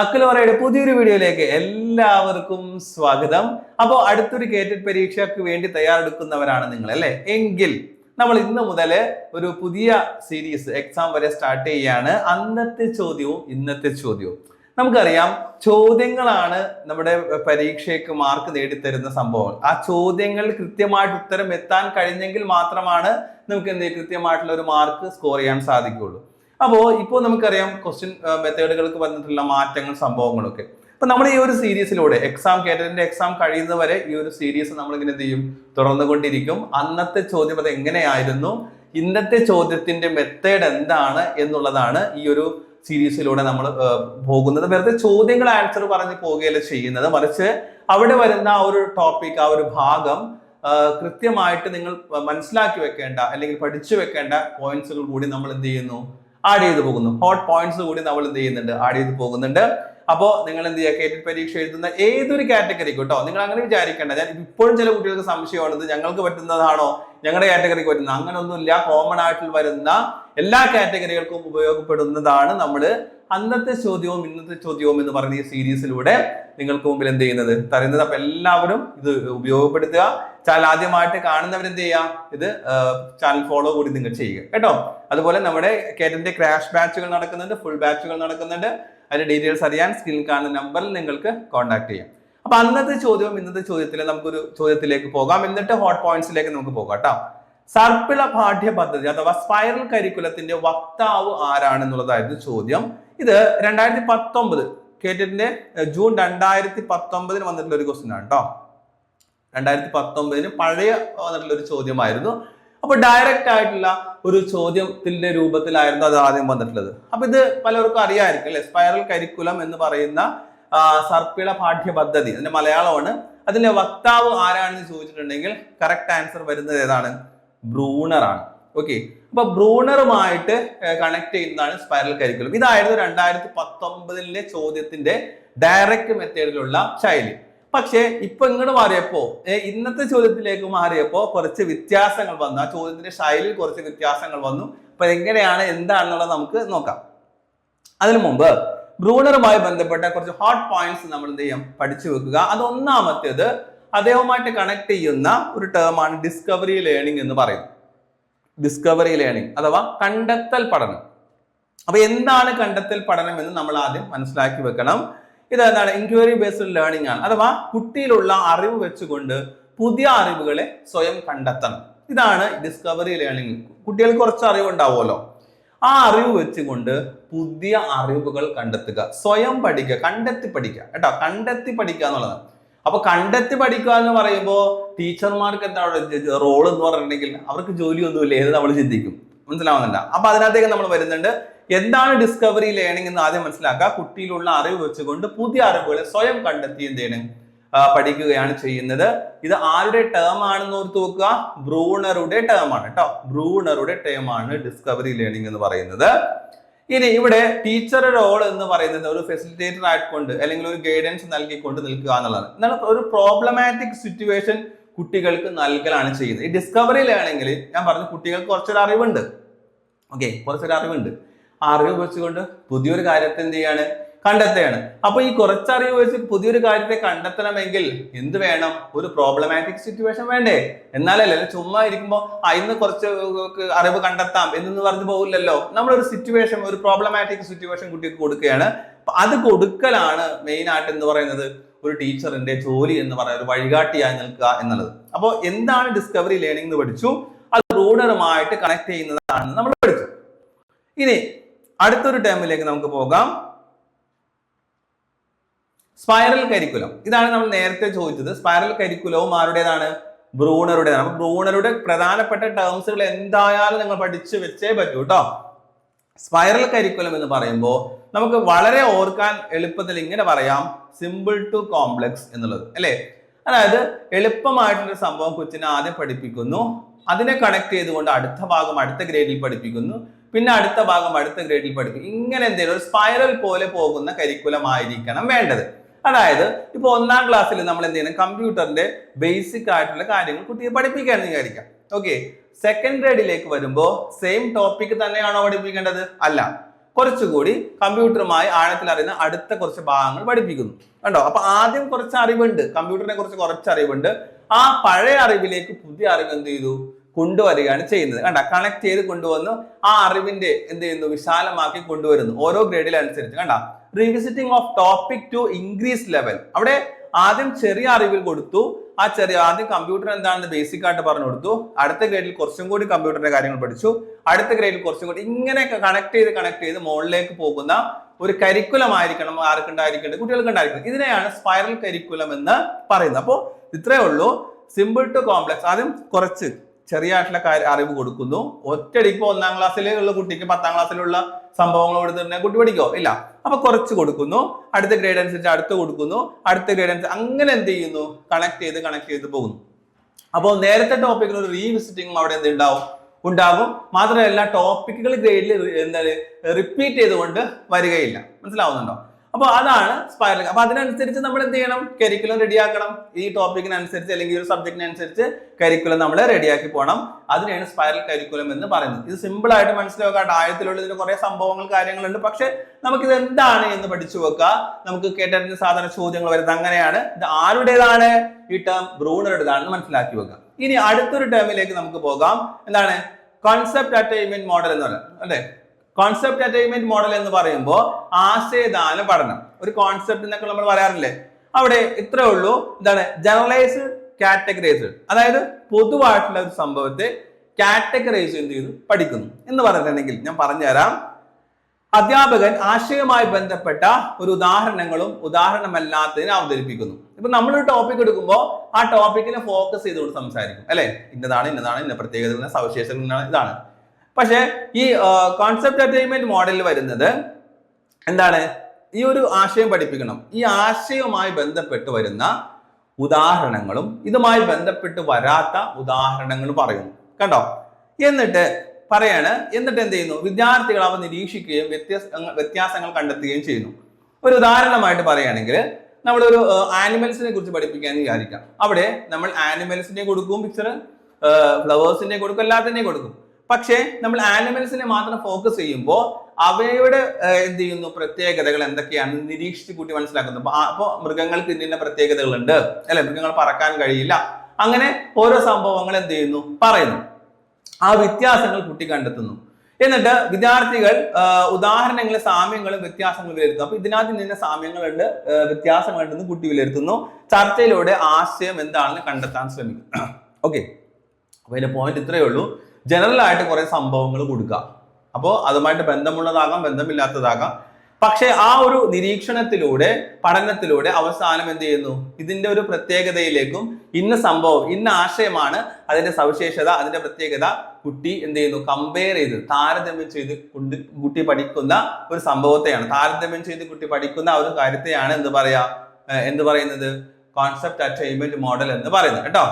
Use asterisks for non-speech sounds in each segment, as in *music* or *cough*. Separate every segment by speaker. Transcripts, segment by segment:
Speaker 1: അക്കലോറയുടെ പുതിയൊരു വീഡിയോയിലേക്ക് എല്ലാവർക്കും സ്വാഗതം. അപ്പോൾ അടുത്തൊരു കേറ്റഡ് പരീക്ഷയ്ക്ക് വേണ്ടി തയ്യാറെടുക്കുന്നവരാണ് നിങ്ങൾ അല്ലേ? എങ്കിൽ നമ്മൾ ഇന്ന് മുതൽ ഒരു പുതിയ സീരീസ് എക്സാം വരെ സ്റ്റാർട്ട് ചെയ്യാണ്. അന്നത്തെ ചോദ്യവും ഇന്നത്തെ ചോദ്യവും. നമുക്കറിയാം ചോദ്യങ്ങളാണ് നമ്മുടെ പരീക്ഷയ്ക്ക് മാർക്ക് നേടിത്തരുന്ന സംഭവങ്ങൾ. ആ ചോദ്യങ്ങൾ കൃത്യമായിട്ട് ഉത്തരം എത്താൻ കഴിഞ്ഞെങ്കിൽ മാത്രമാണ് നമുക്ക് എന്ത്? കൃത്യമായിട്ടുള്ള ഒരു മാർക്ക് സ്കോർ ചെയ്യാൻ സാധിക്കുകയുള്ളൂ. അപ്പോൾ ഇപ്പോൾ നമുക്കറിയാം ക്വസ്റ്റ്യൻ മെത്തേഡുകൾക്ക് വന്നിട്ടുള്ള മാറ്റങ്ങൾ സംഭവങ്ങളൊക്കെ. അപ്പൊ നമ്മൾ ഈ ഒരു സീരീസിലൂടെ എക്സാം കേറ്ററിന്റെ എക്സാം കഴിയുന്നവരെ ഈ ഒരു സീരീസ് നമ്മൾ ഇങ്ങനെ എന്ത് ചെയ്യും? തുടർന്നുകൊണ്ടിരിക്കും അന്നത്തെ ചോദ്യം അത് എങ്ങനെയായിരുന്നു? ഇന്നത്തെ ചോദ്യത്തിന്റെ മെത്തേഡ് എന്താണ് എന്നുള്ളതാണ് ഈ ഒരു സീരീസിലൂടെ നമ്മൾ പോകുന്നത്. വെറുതെ ചോദ്യങ്ങൾ ആൻസർ പറഞ്ഞ് പോവുകയല്ല ചെയ്യുന്നത്. മറിച്ച് അവിടെ വരുന്ന ആ ഒരു ടോപ്പിക് ആ ഒരു ഭാഗം കൃത്യമായിട്ട് നിങ്ങൾ മനസ്സിലാക്കി വെക്കേണ്ട അല്ലെങ്കിൽ പഠിച്ചു വെക്കേണ്ട പോയിന്റ്സുകൾ കൂടി നമ്മൾ എന്ത് ചെയ്യുന്നു? ആഡ് ചെയ്ത് പോകുന്നു. ഹോട്ട് പോയിന്റ്സ് കൂടി നമ്മൾ എന്ത് ചെയ്യുന്നുണ്ട്? ആഡ് ചെയ്ത് പോകുന്നുണ്ട്. അപ്പോൾ നിങ്ങൾ എന്ത് ചെയ്യുക? കേറ്റഡ് പരീക്ഷ എഴുതുന്ന ഏതൊരു കാറ്റഗറിക്കും കേട്ടോ. നിങ്ങൾ അങ്ങനെ വിചാരിക്കേണ്ട. ഞാൻ ഇപ്പോഴും ചില കുട്ടികൾക്ക് സംശയമാണത്. ഞങ്ങൾക്ക് പറ്റുന്നതാണോ? ഞങ്ങളുടെ കാറ്റഗറിക്ക് പറ്റുന്നത്? അങ്ങനെയൊന്നുമില്ല കോമൺ ആയിട്ട് വരുന്ന എല്ലാ കാറ്റഗറികൾക്കും ഉപയോഗപ്പെടുന്നതാണ് നമ്മൾ അന്നത്തെ ചോദ്യവും ഇന്നത്തെ ചോദ്യവും എന്ന് പറയുന്ന ഈ സീരീസിലൂടെ നിങ്ങൾക്ക് മുമ്പിൽ എന്ത് ചെയ്യുന്നത്? തരുന്നത് അപ്പൊ എല്ലാവരും ഇത് ഉപയോഗപ്പെടുത്തുക. ചാനൽ ആദ്യമായിട്ട് കാണുന്നവർ എന്ത് ചെയ്യുക? ഇത് ചാനൽ ഫോളോ കൂടി നിങ്ങൾ ചെയ്യുക. കേട്ടോ? അതുപോലെ നമ്മുടെ കേരളത്തിന്റെ ക്രാഷ് ബാച്ചുകൾ നടക്കുന്നുണ്ട് ഫുൾ ബാച്ചുകൾ നടക്കുന്നുണ്ട്. അതിന്റെ ഡീറ്റെയിൽസ് അറിയാൻ സ്ക്രീനിൽ കാണുന്ന നമ്പറിൽ നിങ്ങൾക്ക് കോൺടാക്ട് ചെയ്യാം. അപ്പൊ അന്നത്തെ ചോദ്യവും ഇന്നത്തെ ചോദ്യത്തിൽ നമുക്കൊരു ചോദ്യത്തിലേക്ക് പോകാം. എന്നിട്ട് ഹോട്ട് പോയിന്റ്സിലേക്ക് നമുക്ക് പോകാം കേട്ടോ. സർപ്പിള പാഠ്യ പദ്ധതി അഥവാ സ്പൈറൽ കരിക്കുലത്തിന്റെ വക്താവ് ആരാണെന്നുള്ളതായിരുന്നു ചോദ്യം. ഇത് രണ്ടായിരത്തി പത്തൊമ്പത് കേട്ടിട്ടിന്റെ ജൂൺ രണ്ടായിരത്തി പത്തൊമ്പതിന് വന്നിട്ടുള്ള ഒരു ക്വസ്റ്റ്യൻ ആണ് കേട്ടോ രണ്ടായിരത്തി പത്തൊമ്പതിന് പഴയ വന്നിട്ടുള്ള ഒരു ചോദ്യമായിരുന്നു. അപ്പൊ ഡയറക്റ്റ് ആയിട്ടുള്ള ഒരു ചോദ്യത്തിന്റെ രൂപത്തിലായിരുന്നു അത് ആദ്യം വന്നിട്ടുള്ളത്. അപ്പൊ ഇത് പലർക്കും അറിയാമായിരിക്കും അല്ലെ? സ്പൈറൽ കരിക്കുലം എന്ന് പറയുന്ന സർപ്പിള പാഠ്യ പദ്ധതി അതിന്റെ മലയാളമാണ്. അതിന്റെ വക്താവ് ആരാണെന്ന് ചോദിച്ചിട്ടുണ്ടെങ്കിൽ കറക്റ്റ് ആൻസർ വരുന്നത് ഏതാണ്? ബ്രൂണർ ആണ് ഓക്കെ അപ്പൊ ബ്രൂണറുമായിട്ട് കണക്ട് ചെയ്യുന്നതാണ് സ്പൈറൽ കരിക്കുലം ഇതായിരുന്നു രണ്ടായിരത്തി പത്തൊമ്പതിലെ ചോദ്യത്തിന്റെ ഡയറക്റ്റ് മെത്തേഡിലുള്ള ശൈലി. പക്ഷേ ഇപ്പൊ ഇങ്ങോട്ട് മാറിയപ്പോ ഇന്നത്തെ ചോദ്യത്തിലേക്ക് മാറിയപ്പോ കുറച്ച് വ്യത്യാസങ്ങൾ വന്നു. ആ ചോദ്യത്തിന്റെ ശൈലിയിൽ കുറച്ച് വ്യത്യാസങ്ങൾ വന്നു. അപ്പൊ എങ്ങനെയാണ് എന്താണെന്നുള്ളത് നമുക്ക് നോക്കാം. അതിനു മുമ്പ് ബ്രൂണറുമായി ബന്ധപ്പെട്ട കുറച്ച് ഹോട്ട് പോയിന്റ്സ് നമ്മൾ എന്ത് ചെയ്യാം? പഠിച്ചു വെക്കുക. അത് ഒന്നാമത്തേത് അദ്ദേഹവുമായിട്ട് കണക്ട് ചെയ്യുന്ന ഒരു ടേമാണ് ഡിസ്കവറി ലേണിംഗ് എന്ന് പറയുന്നത്. ഡിസ്കവറി ലേണിംഗ് അഥവാ കണ്ടെത്തൽ പഠനം. അപ്പൊ എന്താണ് കണ്ടെത്തൽ പഠനം എന്ന് നമ്മൾ ആദ്യം മനസ്സിലാക്കി വെക്കണം. ഇത് എന്താണ് ഇൻക്വയറി ബേസ്ഡ് ലേണിംഗ് ആണ്. അഥവാ കുട്ടിയിലുള്ള അറിവ് വെച്ചുകൊണ്ട് പുതിയ അറിവുകളെ സ്വയം കണ്ടെത്തണം. ഇതാണ് ഡിസ്കവറി ലേണിംഗ് കുട്ടികൾക്ക് കുറച്ച് അറിവുണ്ടാവുമല്ലോ. ആ അറിവ് വെച്ചുകൊണ്ട് പുതിയ അറിവുകൾ കണ്ടെത്തുക. സ്വയം പഠിക്കുക. കണ്ടെത്തി പഠിക്കുക. കേട്ടോ? കണ്ടെത്തി പഠിക്കുക എന്നുള്ളതാണ്. അപ്പൊ കണ്ടെത്തി പഠിക്കുക എന്ന് പറയുമ്പോൾ ടീച്ചർമാർക്ക് എന്താ റോൾ എന്ന് പറഞ്ഞിട്ടുണ്ടെങ്കിൽ അവർക്ക് ജോലിയൊന്നുമില്ല. ഏത് നമ്മൾ ചിന്തിക്കും. മനസ്സിലാവുന്നുണ്ട്? അപ്പൊ അതിനകത്തേക്ക് നമ്മൾ വരുന്നുണ്ട്. എന്താണ് ഡിസ്കവറി ലേണിംഗ് എന്ന് ആദ്യം മനസ്സിലാക്കുക. കുട്ടിയിലുള്ള അറിവ് വെച്ചുകൊണ്ട് പുതിയ അറിവുകളെ സ്വയം കണ്ടെത്തി എന്ത് ചെയ്യണം പഠിക്കുകയാണ് ചെയ്യുന്നത്. ഇത് ആരുടെ ടേം ആണെന്ന് ഓർത്ത് നോക്കുക ബ്രൂണറുടെ ടേം ആണ് കേട്ടോ. ബ്രൂണറുടെ ടേം ആണ് ഡിസ്കവറി ലേണിംഗ് എന്ന് പറയുന്നത്. ഇനി ഇവിടെ ടീച്ചറുടെ റോൾ എന്ന് പറയുന്നത് ഒരു ഫെസിലിറ്റേറ്റർ ആയിക്കൊണ്ട് അല്ലെങ്കിൽ ഒരു ഗൈഡൻസ് നൽകിക്കൊണ്ട് നിൽക്കുക എന്നുള്ളതാണ് എന്നാൽ ഒരു പ്രോബ്ലമാറ്റിക് സിറ്റുവേഷൻ കുട്ടികൾക്ക് നൽകലാണ് ചെയ്യുന്നത്. ഈ ഡിസ്കവറി ലേണിംഗിൽ ഞാൻ പറഞ്ഞു കുട്ടികൾക്ക് കുറച്ചൊരു അറിവുണ്ട്. ഓക്കെ കുറച്ചൊരു അറിവുണ്ട്. ആ അറിവ് വെച്ചുകൊണ്ട് പുതിയൊരു കാര്യത്തെ എന്ത് ചെയ്യാണ്? കണ്ടെത്തുകയാണ്. അപ്പൊ ഈ കുറച്ചറിവ് വെച്ച് പുതിയൊരു കാര്യത്തെ കണ്ടെത്തണമെങ്കിൽ എന്ത് വേണം? ഒരു പ്രോബ്ലമാറ്റിക് സിറ്റുവേഷൻ വേണ്ടേ? എന്നാലല്ലേ ചുമ്മാ ഇരിക്കുമ്പോൾ ആ ഇന്ന് കുറച്ച് അറിവ് കണ്ടെത്താം എന്നൊന്നും പറഞ്ഞു പോകില്ലല്ലോ നമ്മളൊരു സിറ്റുവേഷൻ ഒരു പ്രോബ്ലമാറ്റിക് സിറ്റുവേഷൻ കുട്ടിക്ക് കൊടുക്കുകയാണ്. അത് കൊടുക്കലാണ് മെയിൻ ആയിട്ട് എന്ന് പറയുന്നത്? ഒരു ടീച്ചറിന്റെ ജോലി എന്ന് പറയുന്നത് ഒരു വഴികാട്ടിയായി നിൽക്കുക എന്നുള്ളത്. അപ്പോൾ എന്താണ് ഡിസ്കവറി ലേണിംഗ് എന്ന് പഠിച്ചു? അത് റൂഡറുമായിട്ട് കണക്ട് ചെയ്യുന്നതാണെന്ന് നമ്മൾ പഠിച്ചു ഇനി അടുത്തൊരു ടേമിലേക്ക് നമുക്ക് പോകാം. Spiral curriculum. ഇതാണ് നമ്മൾ നേരത്തെ ചോദിച്ചത്. സ്പൈറൽ കരിക്കുലവും ആരുടേതാണ്? ബ്രൂണറുടേതാണ് അപ്പൊ ബ്രൂണറുടെ പ്രധാനപ്പെട്ട ടേംസുകൾ എന്തായാലും നിങ്ങൾ പഠിച്ചു വെച്ചേ പറ്റൂ കേട്ടോ സ്പൈറൽ കരിക്കുലം എന്ന് പറയുമ്പോൾ നമുക്ക് വളരെ ഓർക്കാൻ എളുപ്പത്തിൽ ഇങ്ങനെ പറയാം. സിമ്പിൾ ടു കോംപ്ലക്സ് എന്നുള്ളത്. അല്ലേ? അതായത് എളുപ്പമായിട്ടുള്ള സംഭവം കൊച്ചിനെ ആദ്യം പഠിപ്പിക്കുന്നു. അതിനെ കണക്ട് ചെയ്തുകൊണ്ട് അടുത്ത ഭാഗം അടുത്ത ഗ്രേഡിൽ പഠിപ്പിക്കുന്നു. പിന്നെ അടുത്ത ഭാഗം അടുത്ത ഗ്രേഡിൽ പഠിപ്പിക്കും ഇങ്ങനെ എന്തെങ്കിലും ഒരു സ്പൈറൽ പോലെ പോകുന്ന കരിക്കുലമായിരിക്കണം വേണ്ടത്. അതായത് ഇപ്പൊ ഒന്നാം ക്ലാസ്സിൽ നമ്മൾ എന്ത് ചെയ്യണം? കമ്പ്യൂട്ടറിന്റെ ബേസിക് ആയിട്ടുള്ള കാര്യങ്ങൾ കുട്ടിയെ പഠിപ്പിക്കാൻ വിചാരിക്കാം. ഓക്കെ സെക്കൻഡ് ഗ്രേഡിലേക്ക് വരുമ്പോൾ സെയിം ടോപ്പിക് തന്നെയാണോ പഠിപ്പിക്കേണ്ടത്? അല്ല. കുറച്ചുകൂടി കമ്പ്യൂട്ടറുമായി ആഴത്തിൽ അറിയുന്ന അടുത്ത കുറച്ച് ഭാഗങ്ങൾ പഠിപ്പിക്കുന്നു. കണ്ടോ? അപ്പൊ ആദ്യം കുറച്ച് അറിവുണ്ട്. കമ്പ്യൂട്ടറിനെ കുറിച്ച് കുറച്ച് അറിവുണ്ട്. ആ പഴയ അറിവിലേക്ക് പുതിയ അറിവ് എന്ത് ചെയ്തു? കൊണ്ടുവരികയാണ് ചെയ്യുന്നത്. കണ്ട? കണക്ട് ചെയ്ത് കൊണ്ടുവന്ന് ആ അറിവിന്റെ എന്ത് ചെയ്യുന്നു? വിശാലമാക്കി കൊണ്ടുവരുന്നു. ഓരോ ഗ്രേഡിലനുസരിച്ച് കണ്ട? Revisiting of topic to increase level അവിടെ ആദ്യം ചെറിയ അറിവിൽ കൊടുത്തു. ആ ചെറിയ ആദ്യം കമ്പ്യൂട്ടർ എന്താണെന്ന് ബേസിക് ആയിട്ട് പറഞ്ഞു കൊടുത്തു. അടുത്ത ഗ്രേഡിൽ കുറച്ചും കൂടി കമ്പ്യൂട്ടറിന്റെ കാര്യങ്ങൾ പഠിച്ചു. അടുത്ത ഗ്രേഡിൽ കുറച്ചും കൂടി ഇങ്ങനെയൊക്കെ കണക്ട് ചെയ്ത് കണക്ട് ചെയ്ത് മുകളിലേക്ക് പോകുന്ന ഒരു കരിക്കുലം ആയിരിക്കണം ആർക്കുണ്ടായിരിക്കേണ്ടത് കുട്ടികൾക്ക് ഉണ്ടായിരിക്കണം ഇതിനെയാണ് സ്പൈറൽ കരിക്കുലം എന്ന് പറയുന്നത്. അപ്പോൾ ഇത്രയേ ഉള്ളൂ. സിമ്പിൾ ടു കോംപ്ലക്സ് ആദ്യം കുറച്ച്. ചെറിയ കാര്യം അറിവ് കൊടുക്കുന്നു. ഒറ്റടിക്ക് ഒന്നാം ക്ലാസ്സിലുള്ള കുട്ടിക്ക് പത്താം ക്ലാസ്സിലുള്ള സംഭവങ്ങൾ കൊടുത്തിട്ടുണ്ടെങ്കിൽ കുട്ടി പഠിക്കോ? ഇല്ല. അപ്പൊ കുറച്ച് കൊടുക്കുന്നു. അടുത്ത ഗ്രേഡ് അനുസരിച്ച് അടുത്ത് കൊടുക്കുന്നു. അടുത്ത ഗ്രേഡ് അനുസരിച്ച് അങ്ങനെ എന്ത് ചെയ്യുന്നു? കണക്ട് ചെയ്ത് കണക്ട് ചെയ്ത് പോകുന്നു. അപ്പോൾ നേരത്തെ ടോപ്പിക്കിന് ഒരു റീവിസിറ്റിംഗും അവിടെ എന്ത് ഉണ്ടാവും? ഉണ്ടാകും. മാത്രമല്ല ടോപ്പിക്കുകൾ ഗ്രേഡിൽ എന്താണ് റിപ്പീറ്റ് ചെയ്തുകൊണ്ട് വരികയില്ല. മനസ്സിലാവുന്നുണ്ടോ? അപ്പോൾ അതാണ് സ്പൈറൽ അപ്പൊ അതിനനുസരിച്ച് നമ്മൾ എന്ത് ചെയ്യണം? കരിക്കുലം റെഡിയാക്കണം ഈ ടോപ്പിക്കിനനുസരിച്ച് അല്ലെങ്കിൽ ഒരു സബ്ജക്റ്റിനനുസരിച്ച് കരിക്കുലം നമ്മൾ റെഡിയാക്കി പോകണം അതിനെയാണ് സ്പൈറൽ കരിക്കുലം എന്ന് പറയുന്നത്. ഇത് സിമ്പിൾ ആയിട്ട് മനസ്സിലാക്കാം ആയത്തിലുള്ള ഇതിന് കുറെ സംഭവങ്ങൾ കാര്യങ്ങളുണ്ട്. പക്ഷെ ഇത് എന്താണ് എന്ന് പഠിച്ചു വെക്കുക. നമുക്ക് കേട്ടറിഞ്ഞ സാധാരണ ചോദ്യങ്ങൾ വരുന്നത് അങ്ങനെയാണ്. ഇത് ആരുടേതാണ്? ഈ ടേം ബ്രൂണറുടേതാണെന്ന് മനസ്സിലാക്കി വെക്കുക. ഇനി അടുത്തൊരു ടേമിലേക്ക് നമുക്ക് പോകാം. എന്താണ്? കോൺസെപ്റ്റ് അറ്റൈൻമെന്റ് മോഡൽ എന്ന് പറയുന്നത് അല്ലേ? കോൺസെപ്റ്റ് അറ്റൈൻമെന്റ് മോഡൽ എന്ന് പറയുമ്പോൾ ആശയദാന പഠനം. ഒരു കോൺസെപ്റ്റ് എന്നൊക്കെ നമ്മൾ പറയാറില്ലേ? അവിടെ ഇത്രേ ഉള്ളൂ. എന്താണ് ജനറലൈസ്ഡ് കാറ്റഗറൈസ്ഡ് അതായത് പൊതുവായിട്ടുള്ള ഒരു സംഭവത്തെ കാറ്റഗറൈസ് എന്ത് ചെയ്തു? പഠിക്കുന്നു. എന്ന് പറഞ്ഞിട്ടുണ്ടെങ്കിൽ ഞാൻ പറഞ്ഞുതരാം. അധ്യാപകൻ ആശയവുമായി ബന്ധപ്പെട്ട ഒരു ഉദാഹരണങ്ങളും ഉദാഹരണമല്ലാത്തതിനെ അവതരിപ്പിക്കുന്നു. ഇപ്പൊ നമ്മളൊരു ടോപ്പിക് എടുക്കുമ്പോൾ ആ ടോപ്പിക്കിനെ ഫോക്കസ് ചെയ്തുകൊണ്ട് സംസാരിക്കും. അല്ലെ? ഇന്നതാണ് ഇന്നതാണ് ഇന്ന പ്രത്യേകത സവിശേഷത ഇതാണ്. പക്ഷേ ഈ കോൺസെപ്റ്റ് അറ്റൈൻമെന്റ് മോഡലിൽ വരുന്നത് എന്താണ്? ഈ ഒരു ആശയം പഠിപ്പിക്കണം. ഈ ആശയവുമായി ബന്ധപ്പെട്ട് വരുന്ന ഉദാഹരണങ്ങളും ഇതുമായി ബന്ധപ്പെട്ട് വരാത്ത ഉദാഹരണങ്ങളും പറയുന്നു. കണ്ടോ? എന്നിട്ട് പറയാണ് എന്നിട്ട് എന്ത് ചെയ്യുന്നു? വിദ്യാർത്ഥികൾ അവ നിരീക്ഷിക്കുകയും വ്യത്യാസ വ്യത്യാസങ്ങൾ കണ്ടെത്തുകയും ചെയ്യുന്നു. ഒരു ഉദാഹരണമായിട്ട് പറയുകയാണെങ്കിൽ നമ്മളൊരു ആനിമൽസിനെ കുറിച്ച് പഠിപ്പിക്കാൻ വിചാരിക്കാം. അവിടെ നമ്മൾ ആനിമൽസിനെ കൊടുക്കും പിക്ചർ ഫ്ലവേഴ്സിനെ കൊടുക്കും എല്ലാത്തിനെയും കൊടുക്കും. പക്ഷേ നമ്മൾ ആനിമൽസിനെ മാത്രം ഫോക്കസ് ചെയ്യുമ്പോൾ അവയുടെ എന്ത് ചെയ്യുന്നു? പ്രത്യേകതകൾ എന്തൊക്കെയാണ്? നിരീക്ഷിച്ച് കൂട്ടി മനസ്സിലാക്കുന്നു. അപ്പോൾ മൃഗങ്ങൾക്ക് ഇന്ന പ്രത്യേകതകളുണ്ട്. അല്ലെ? മൃഗങ്ങൾ പറക്കാൻ കഴിയില്ല. അങ്ങനെ ഓരോ സംഭവങ്ങൾ എന്ത് ചെയ്യുന്നു? പറയുന്നു. ആ വ്യത്യാസങ്ങൾ കുട്ടി കണ്ടെത്തുന്നു എന്നിട്ട് വിദ്യാർത്ഥികൾ ഉദാഹരണങ്ങളും സാമ്യങ്ങളും വ്യത്യാസങ്ങളും വിലയിരുത്തുന്നു. അപ്പൊ ഇതിനകത്ത് നിന്ന സാമ്യങ്ങളുണ്ട് വ്യത്യാസങ്ങളുണ്ടെന്ന് കുട്ടി വിലയിരുത്തുന്നു. ചർച്ചയിലൂടെ ആശയം എന്താണെന്ന് കണ്ടെത്താൻ ശ്രമിക്കും ഓക്കെ *clears throat* അപ്പൊ അതിന്റെ പോയിന്റ് ഇത്രയേ ഉള്ളൂ. ജനറൽ ആയിട്ട് കുറെ സംഭവങ്ങൾ കൊടുക്കുക അപ്പോൾ അതുമായിട്ട് ബന്ധമുള്ളതാകാം ബന്ധമില്ലാത്തതാകാം. പക്ഷേ ആ ഒരു നിരീക്ഷണത്തിലൂടെ പഠനത്തിലൂടെ അവസാനം എന്ത് ചെയ്യുന്നു? ഇതിന്റെ ഒരു പ്രത്യേകതയിലേക്കും ഇന്ന സംഭവം ഇന്ന ആശയമാണ് അതിന്റെ സവിശേഷത അതിന്റെ പ്രത്യേകത കുട്ടി എന്ത് ചെയ്യുന്നു? കമ്പയർ ചെയ്ത് താരതമ്യം ചെയ്ത് കുട്ടി പഠിക്കുന്ന ഒരു സംഭവത്തെയാണ്. താരതമ്യം ചെയ്ത് കുട്ടി പഠിക്കുന്ന ഒരു കാര്യത്തെയാണ് എന്ത് പറയാ? എന്ത് പറയുന്നത്? കോൺസെപ്റ്റ് അറ്റൈൻമെന്റ് മോഡൽ എന്ന് പറയുന്നത്. കേട്ടോ?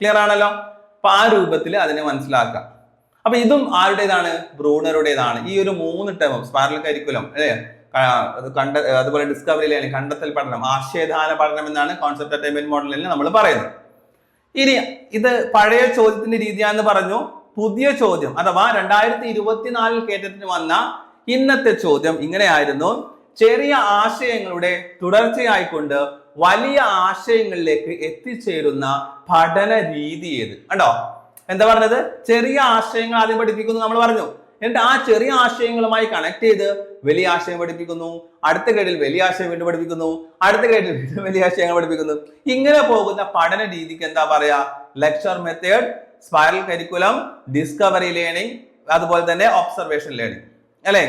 Speaker 1: ക്ലിയർ ആണല്ലോ? അപ്പൊ ആ രൂപത്തിൽ അതിനെ മനസ്സിലാക്കാം അപ്പൊ ഇതും ആരുടേതാണ്? ബ്രൂണറുടേതാണ് ഈ ഒരു മൂന്ന് ടേമും സ്പാരൽ കരിക്കുലം അല്ലേ? കണ്ട അതുപോലെ ഡിസ്കവറി അല്ലെങ്കിൽ കണ്ടെത്തൽ പഠനം ആശയദാന പഠനം എന്നാണ് കോൺസെപ്റ്റ് അറ്റൈൻമെന്റ് മോഡലിൽ നമ്മൾ പറയുന്നത്. ഇനി ഇത് പഴയ ചോദ്യത്തിന്റെ രീതിയാണെന്ന് പറഞ്ഞു. പുതിയ ചോദ്യം അഥവാ രണ്ടായിരത്തി ഇരുപത്തിനാലിൽ കേറ്റത്തിന് വന്ന ഇന്നത്തെ ചോദ്യം ഇങ്ങനെയായിരുന്നു. ചെറിയ ആശയങ്ങളുടെ തുടർച്ചയായിക്കൊണ്ട് വലിയ ആശയങ്ങളിലേക്ക് എത്തിച്ചേരുന്ന പഠന രീതി ഏത്? കണ്ടോ? എന്താ പറഞ്ഞത്? ചെറിയ ആശയങ്ങൾ ആദ്യം പഠിപ്പിക്കുന്നു നമ്മൾ പറഞ്ഞു. എന്നിട്ട് ആ ചെറിയ ആശയങ്ങളുമായി കണക്ട് ചെയ്ത് വലിയ ആശയം പഠിപ്പിക്കുന്നു. അടുത്ത ഗ്രേഡിൽ വലിയ ആശയം വീണ്ടും പഠിപ്പിക്കുന്നു. അടുത്ത ഗ്രേഡിൽ വീണ്ടും വലിയ ആശയങ്ങൾ പഠിപ്പിക്കുന്നു. ഇങ്ങനെ പോകുന്ന പഠന രീതിക്ക് എന്താ പറയാ? Lecture method spiral curriculum discovery learning അതുപോലെ തന്നെ ഒബ്സർവേഷൻ ലേണിംഗ് അല്ലേ?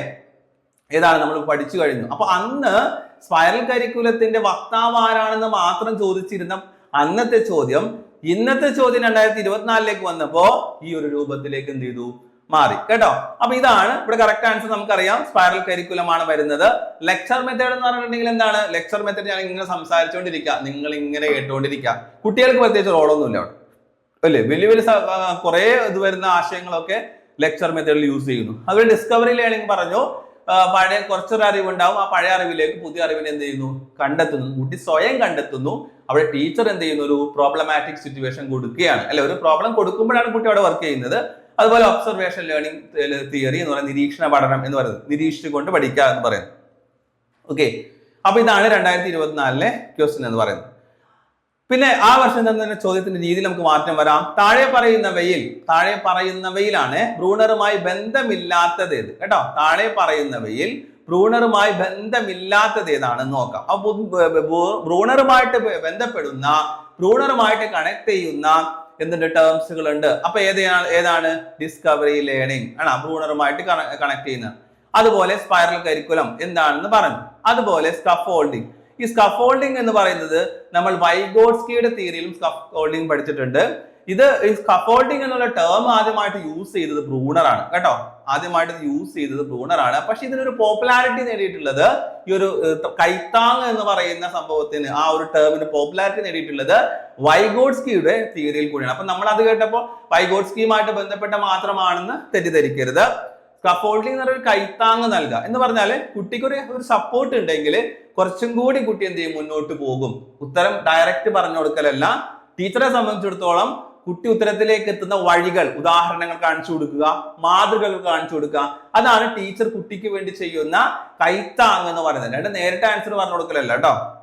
Speaker 1: ഏതാണ് നമ്മൾ പഠിച്ചു കഴിഞ്ഞു. അപ്പൊ അന്ന് സ്പൈറൽ കരിക്കുലത്തിന്റെ വക്താവ് ആരാണെന്ന് മാത്രം ചോദിച്ചിരുന്ന അന്നത്തെ ചോദ്യം ഇന്നത്തെ ചോദ്യം രണ്ടായിരത്തി ഇരുപത്തിനാലിലേക്ക് വന്നപ്പോ ഈ ഒരു രൂപത്തിലേക്ക് എന്ത് ചെയ്തു? മാറി. കേട്ടോ? അപ്പൊ ഇതാണ് ഇവിടെ കറക്റ്റ് ആൻസർ നമുക്കറിയാം. സ്പൈറൽ കരിക്കുലമാണ് വരുന്നത്. ലെക്ചർ മെത്തേഡ് എന്ന് പറഞ്ഞിട്ടുണ്ടെങ്കിൽ എന്താണ്? ലെക്ചർ മെത്തേഡ് ഞാൻ ഇങ്ങനെ സംസാരിച്ചുകൊണ്ടിരിക്കുക നിങ്ങൾ ഇങ്ങനെ കേട്ടുകൊണ്ടിരിക്കുക കുട്ടികൾക്ക് പ്രത്യേകിച്ച് റോളൊന്നുമില്ല അവിടെ. അല്ലേ? വലിയ വലിയ കുറെ ഇത് വരുന്ന ആശയങ്ങളൊക്കെ ലെക്ചർ മെത്തേഡിൽ യൂസ് ചെയ്യുന്നു. അതുപോലെ ഡിസ്കവറി ലേണിംഗ് പറഞ്ഞു പഴയ കുറച്ചൊരു അറിവുണ്ടാവും. ആ പഴയ അറിവിലേക്ക് പുതിയ അറിവിനെ എന്ത് ചെയ്യുന്നു? കണ്ടെത്തുന്നു. കുട്ടി സ്വയം കണ്ടെത്തുന്നു. അവിടെ ടീച്ചർ എന്ത് ചെയ്യുന്നു? ഒരു പ്രോബ്ലമാറ്റിക് സിറ്റുവേഷൻ കൊടുക്കുകയാണ്. അല്ലെ? ഒരു പ്രോബ്ലം കൊടുക്കുമ്പോഴാണ് കുട്ടി അവിടെ വർക്ക് ചെയ്യുന്നത്. അതുപോലെ ഒബ്സർവേഷൻ ലേണിംഗ് തിയറി എന്ന് പറയുന്നത് നിരീക്ഷണ പഠനം എന്ന് പറയുന്നത്. നിരീക്ഷിച്ചുകൊണ്ട് പഠിക്കുക എന്ന് പറയുന്നത് ഓക്കെ അപ്പൊ ഇതാണ് രണ്ടായിരത്തി ഇരുപത്തിനാലിലെ ക്വസ്റ്റ്യൻ എന്ന് പറയുന്നത്. പിന്നെ ആ വർഷം തന്നെ ചോദ്യത്തിന്റെ രീതിയിൽ നമുക്ക് മാറ്റം വരാം. താഴെ പറയുന്നവയിൽ താഴെ പറയുന്നവയിലാണ് ബ്രൂണറുമായി ബന്ധമില്ലാത്തത് ഏത്? കേട്ടോ? താഴെ പറയുന്നവയിൽ ബ്രൂണറുമായി ബന്ധമില്ലാത്തത് ഏതാണെന്ന് നോക്കാം. അപ്പൊ ബ്രൂണറുമായിട്ട് ബന്ധപ്പെടുന്ന ബ്രൂണറുമായിട്ട് കണക്ട് ചെയ്യുന്ന എന്തുണ്ട് ടേംസുകൾ ഉണ്ട് അപ്പൊ ഏതാണ് ഏതാണ്? ഡിസ്കവറി ലേണിംഗ് ആണ് ബ്രൂണറുമായിട്ട് കണക്ട് ചെയ്യുന്നത്. അതുപോലെ സ്പൈറൽ കരിക്കുലം എന്താണെന്ന് പറഞ്ഞു. അതുപോലെ സ്കഫോൾഡിംഗ് ഈ സ്കഫോൾഡിംഗ് എന്ന് പറയുന്നത് നമ്മൾ വൈഗോഡ്സ്കിയുടെ തിയറിയിലും സ്കഫോൾഡിംഗ് പഠിച്ചിട്ടുണ്ട്. ഇത് ഈ സ്കഫോൾഡിംഗ് എന്നുള്ള ടേം ആദ്യമായിട്ട് യൂസ് ചെയ്തത് ബ്രൂണറാണ് കേട്ടോ? ആദ്യമായിട്ട് യൂസ് ചെയ്തത് ബ്രൂണറാണ് പക്ഷെ ഇതിനൊരു പോപ്പുലാരിറ്റി നേടിയിട്ടുള്ളത് ഈ ഒരു കൈത്താങ് എന്ന് പറയുന്ന സംഭവത്തിന് ആ ഒരു ടേമിന് പോപ്പുലാരിറ്റി നേടിയിട്ടുള്ളത് വൈഗോഡ്സ്കിയുടെ തിയറിയിൽ കൂടിയാണ്. അപ്പൊ നമ്മൾ അത് കേട്ടപ്പോൾ വൈഗോഡ്സ്കിയുമായിട്ട് ബന്ധപ്പെട്ട മാത്രമാണെന്ന് തെറ്റിദ്ധരിക്കരുത്. സ്കഫോൾഡിംഗ് എന്ന് പറയുന്ന കൈത്താങ് നൽകുക എന്ന് പറഞ്ഞാൽ കുട്ടിക്ക് ഒരു ഒരു സപ്പോർട്ട് ഉണ്ടെങ്കിൽ കുറച്ചും കൂടി കുട്ടി എന്ത് ചെയ്യും? മുന്നോട്ട് പോകും. ഉത്തരം ഡയറക്റ്റ് പറഞ്ഞു കൊടുക്കലല്ല. ടീച്ചറെ സംബന്ധിച്ചിടത്തോളം കുട്ടി ഉത്തരത്തിലേക്ക് എത്തുന്ന വഴികൾ ഉദാഹരണങ്ങൾ കാണിച്ചു കൊടുക്കുക മാതൃകകൾ കാണിച്ചു കൊടുക്കുക. അതാണ് ടീച്ചർ കുട്ടിക്ക് വേണ്ടി ചെയ്യുന്ന കൈത്താങ് എന്ന് പറയുന്നത്. രണ്ട് നേരിട്ട് ആൻസർ പറഞ്ഞു കൊടുക്കലല്ല കേട്ടോ.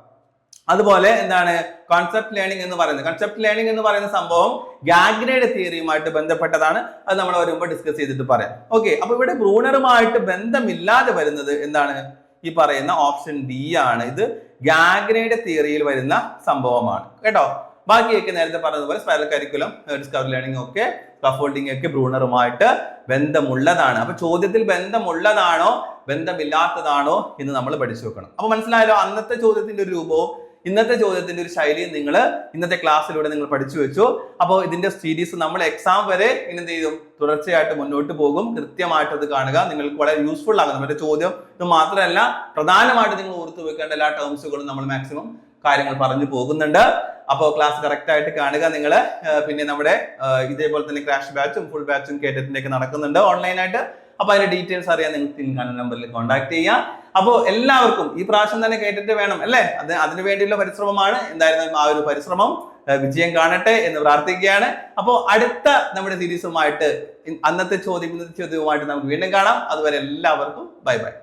Speaker 1: അതുപോലെ എന്താണ്? കോൺസെപ്റ്റ് ലേണിംഗ് എന്ന് പറയുന്നത്. കോൺസെപ്റ്റ് ലേണിംഗ് എന്ന് പറയുന്ന സംഭവം ഗാഗ്നയുടെ തിയറിയുമായിട്ട് ബന്ധപ്പെട്ടതാണ്. അത് നമ്മൾ വരുമ്പോൾ ഡിസ്കസ് ചെയ്തിട്ട് പറയാം. ഓക്കെ അപ്പൊ ഇവിടെ ബ്രൂണറുമായിട്ട് ബന്ധമില്ലാതെ വരുന്നത് എന്താണ്? ഈ പറയുന്ന ഓപ്ഷൻ ഡി ആണ്. ഇത് ഗാഗ്നയുടെ തിയറിയിൽ വരുന്ന സംഭവമാണ്. കേട്ടോ? ബാക്കിയൊക്കെ നേരത്തെ പറഞ്ഞതുപോലെ സ്പൈറൽ കരിക്കുലം ഡിസ്കവറി ലേണിംഗ് ഒക്കെ സ്കഫോൾഡിംഗ് ഒക്കെ ബ്രൂണറുമായിട്ട് ബന്ധമുള്ളതാണ്. അപ്പൊ ചോദ്യത്തിൽ ബന്ധമുള്ളതാണോ ബന്ധമില്ലാത്തതാണോ എന്ന് നമ്മൾ പഠിച്ചു വെക്കണം. അപ്പൊ മനസ്സിലായല്ലോ അന്നത്തെ ചോദ്യത്തിന്റെ ഒരു രൂപവും ഇന്നത്തെ ചോദ്യത്തിന്റെ ഒരു ശൈലി നിങ്ങൾ ഇന്നത്തെ ക്ലാസ്സിലൂടെ നിങ്ങൾ പഠിച്ചു വെച്ചു. അപ്പോൾ ഇതിന്റെ സീരീസ് നമ്മൾ എക്സാം വരെ ഇനി എന്ത് ചെയ്യും? തുടർച്ചയായിട്ട് മുന്നോട്ട് പോകും. കൃത്യമായിട്ട് അത് കാണുക. നിങ്ങൾക്ക് വളരെ യൂസ്ഫുൾ ആകും. നമ്മുടെ ചോദ്യം ഇത് മാത്രമല്ല പ്രധാനമായിട്ട് നിങ്ങൾ ഓർത്തു വെക്കേണ്ട എല്ലാ ടേംസുകളും നമ്മൾ മാക്സിമം കാര്യങ്ങൾ പറഞ്ഞു പോകുന്നുണ്ട്. അപ്പോൾ ക്ലാസ് കറക്റ്റ് ആയിട്ട് കാണുക നിങ്ങൾ പിന്നെ നമ്മുടെ ഇതേപോലെ തന്നെ ക്രാഷ് ബാച്ചും ഫുൾ ബാച്ചും കേറ്റത്തിന്റെ നടക്കുന്നുണ്ട്. ഓൺലൈനായിട്ട് അപ്പൊ അതിന്റെ ഡീറ്റെയിൽസ് അറിയാൻ നിങ്ങൾക്ക് തിൻകാന നമ്പറിൽ കോൺടാക്ട് ചെയ്യാം. അപ്പോൾ എല്ലാവർക്കും ഈ പ്രാവശ്യം തന്നെ കേട്ടിട്ട് വേണം അല്ലേ? അത് അതിനു വേണ്ടിയുള്ള പരിശ്രമമാണ്. എന്തായിരുന്നാലും ആ ഒരു പരിശ്രമം? വിജയം കാണട്ടെ എന്ന് പ്രാർത്ഥിക്കുകയാണ്. അപ്പോൾ അടുത്ത നമ്മുടെ സീരീസുമായിട്ട് അന്നത്തെ ചോദ്യം ഇന്നത്തെ ചോദ്യവുമായിട്ട് നമുക്ക് വീണ്ടും കാണാം. അതുവരെ എല്ലാവർക്കും ബൈ ബൈ.